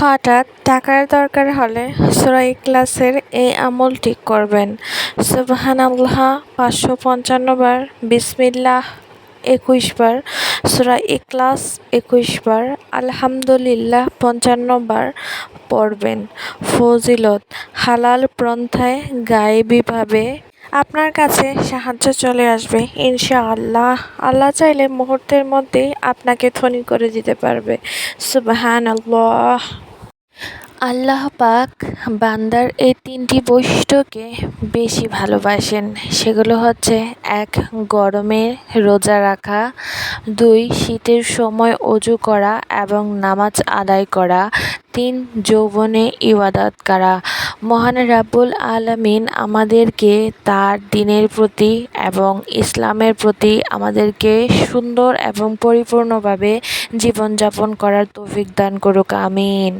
হঠাৎ টাকার দরকার হলে সূরা ইখলাসের এই আমলটি করবেন। সুবহান আল্লাহ পাঁচশো পঞ্চান্ন বার, বিসমিল্লাহ, একুশ বার, সূরা ইখলাস একুশ বার, আলহামদুলিল্লাহ পঞ্চান্ন বার পড়বেন। ফজিলত, হালাল পন্থায় গায়েবীভাবে আপনার কাছে সাহায্য চলে আসবে, ইনশাআল্লাহ। আল্লাহ চাইলে মুহূর্তের মধ্যেই আপনাকে ধনী করে দিতে পারবে। সুবহানাল্লাহ। আল্লাহ পাক বান্দার এই তিনটি বৈশিষ্ট্যকে বেশি ভালোবাসেন। সেগুলো হচ্ছে, এক, গরমে রোজা রাখা, দুই, শীতের সময় অজু করা এবং নামাজ আদায় করা, তিন, যৌবনে ইবাদত করা। মহান রাব্বুল আলামিন আমাদেরকে তার দিনের প্রতি এবং ইসলামের প্রতি আমাদেরকে সুন্দর এবং পরিপূর্ণভাবে জীবনযাপন করার তৌফিক দান করুক, আমিন।